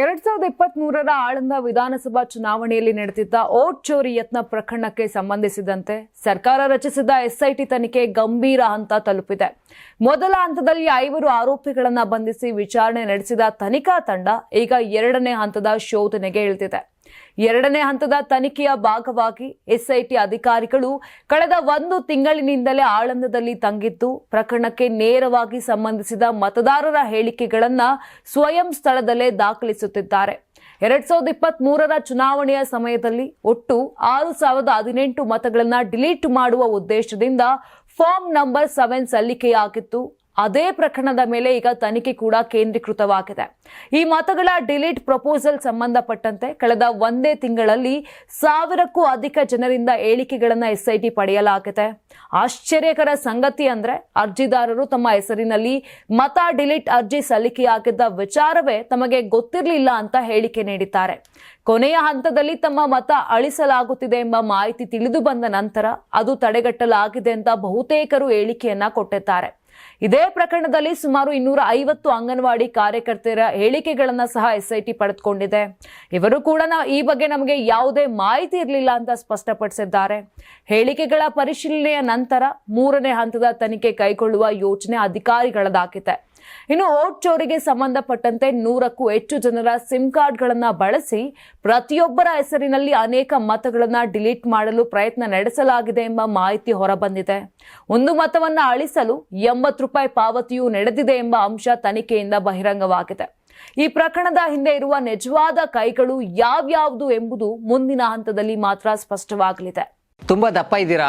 ಎರಡ್ ಸಾವಿರದ ಇಪ್ಪತ್ತ್ ಮೂರರ ಆಳಂದ ವಿಧಾನಸಭಾ ಚುನಾವಣೆಯಲ್ಲಿ ನಡೆದಿದ್ದ ಓಟ್ ಚೋರಿ ಯತ್ನ ಪ್ರಕರಣಕ್ಕೆ ಸಂಬಂಧಿಸಿದಂತೆ ಸರ್ಕಾರ ರಚಿಸಿದ ಎಸ್ಐಟಿ ತನಿಖೆ ಗಂಭೀರ ಹಂತ ತಲುಪಿದೆ. ಮೊದಲ ಹಂತದಲ್ಲಿ ಐವರು ಆರೋಪಿಗಳನ್ನ ಬಂಧಿಸಿ ವಿಚಾರಣೆ ನಡೆಸಿದ ತನಿಖಾ ತಂಡ ಈಗ ಎರಡನೇ ಹಂತದ ಶೋಧನೆಗೆ ಇಳಿದಿದೆ. ಎರಡನೇ ಹಂತದ ತನಿಖೆಯ ಭಾಗವಾಗಿ ಎಸ್ಐಟಿ ಅಧಿಕಾರಿಗಳು ಕಳೆದ ಒಂದು ತಿಂಗಳಿನಿಂದಲೇ ಆಳಂದದಲ್ಲಿ ತಂಗಿದ್ದು, ಪ್ರಕರಣಕ್ಕೆ ನೇರವಾಗಿ ಸಂಬಂಧಿಸಿದ ಮತದಾರರ ಹೇಳಿಕೆಗಳನ್ನ ಸ್ವಯಂ ಸ್ಥಳದಲ್ಲೇ ದಾಖಲಿಸುತ್ತಿದ್ದಾರೆ. ಎರಡ್ ಸಾವಿರದ ಇಪ್ಪತ್ತ್ ಮೂರರ ಚುನಾವಣೆಯ ಸಮಯದಲ್ಲಿ ಒಟ್ಟು ಆರು ಸಾವಿರದ ಹದಿನೆಂಟು ಮತಗಳನ್ನು ಡಿಲೀಟ್ ಮಾಡುವ ಉದ್ದೇಶದಿಂದ ಫಾರ್ಮ್ ನಂಬರ್ ಸೆವೆನ್ ಸಲ್ಲಿಕೆಯಾಗಿತ್ತು. ಅದೇ ಪ್ರಕರಣದ ಮೇಲೆ ಈಗ ತನಿಖೆ ಕೂಡ ಕೇಂದ್ರೀಕೃತವಾಗಿದೆ. ಈ ಮತಗಳ ಡಿಲೀಟ್ ಪ್ರಪೋಸಲ್ ಸಂಬಂಧಪಟ್ಟಂತೆ ಕಳೆದ ಒಂದೇ ತಿಂಗಳಲ್ಲಿ ಸಾವಿರಕ್ಕೂ ಅಧಿಕ ಜನರಿಂದ ಹೇಳಿಕೆಗಳನ್ನು ಎಸ್ಐಟಿ ಪಡೆಯಲಾಗಿದೆ. ಆಶ್ಚರ್ಯಕರ ಸಂಗತಿ ಅಂದ್ರೆ ಅರ್ಜಿದಾರರು ತಮ್ಮ ಹೆಸರಿನಲ್ಲಿ ಮತ ಡಿಲೀಟ್ ಅರ್ಜಿ ಸಲ್ಲಿಕೆಯಾಗಿದ್ದ ವಿಚಾರವೇ ತಮಗೆ ಗೊತ್ತಿರಲಿಲ್ಲ ಅಂತ ಹೇಳಿಕೆ ನೀಡಿದ್ದಾರೆ. ಕೊನೆಯ ಹಂತದಲ್ಲಿ ತಮ್ಮ ಮತ ಅಳಿಸಲಾಗುತ್ತಿದೆ ಎಂಬ ಮಾಹಿತಿ ತಿಳಿದು ಬಂದ ನಂತರ ಅದು ತಡೆಗಟ್ಟಲಾಗಿದೆ ಅಂತ ಬಹುತೇಕರು ಹೇಳಿಕೆಯನ್ನ ಕೊಟ್ಟಿದ್ದಾರೆ. ಇದೇ ಪ್ರಕರಣದಲ್ಲಿ ಸುಮಾರು ಇನ್ನೂರ ಐವತ್ತು ಅಂಗನವಾಡಿ ಕಾರ್ಯಕರ್ತೆಯರ ಹೇಳಿಕೆಗಳನ್ನ ಸಹ ಎಸ್ಐಟಿ ಪಡೆದುಕೊಂಡಿದೆ. ಇವರು ಕೂಡ ಈ ಬಗ್ಗೆ ನಮಗೆ ಯಾವುದೇ ಮಾಹಿತಿ ಇರಲಿಲ್ಲ ಅಂತ ಸ್ಪಷ್ಟಪಡಿಸಿದ್ದಾರೆ. ಹೇಳಿಕೆಗಳ ಪರಿಶೀಲನೆಯ ನಂತರ ಮೂರನೇ ಹಂತದ ತನಿಖೆ ಕೈಗೊಳ್ಳುವ ಯೋಜನೆ ಅಧಿಕಾರಿಗಳದಾಗಿದೆ ಇನ್ನು ಓಟ್ ಚೋರಿಗೆ ಸಂಬಂಧಪಟ್ಟಂತೆ ನೂರಕ್ಕೂ ಹೆಚ್ಚು ಜನರ ಸಿಮ್ ಕಾರ್ಡ್ಗಳನ್ನು ಬಳಸಿ ಪ್ರತಿಯೊಬ್ಬರ ಹೆಸರಿನಲ್ಲಿ ಅನೇಕ ಮತಗಳನ್ನು ಡಿಲೀಟ್ ಮಾಡಲು ಪ್ರಯತ್ನ ನಡೆಸಲಾಗಿದೆ ಎಂಬ ಮಾಹಿತಿ ಹೊರಬಂದಿದೆ. ಒಂದು ಮತವನ್ನ ಅಳಿಸಲು ಎಂಬತ್ತು ರೂಪಾಯಿ ಪಾವತಿಯೂ ನಡೆದಿದೆ ಎಂಬ ಅಂಶ ತನಿಖೆಯಿಂದ ಬಹಿರಂಗವಾಗಿದೆ. ಈ ಪ್ರಕರಣದ ಹಿಂದೆ ಇರುವ ನಿಜವಾದ ಕೈಗಳು ಯಾವ್ಯಾವುದು ಎಂಬುದು ಮುಂದಿನ ಹಂತದಲ್ಲಿ ಮಾತ್ರ ಸ್ಪಷ್ಟವಾಗಲಿದೆ. ತುಂಬಾ ದಪ್ಪ ಇದ್ದೀರಾ?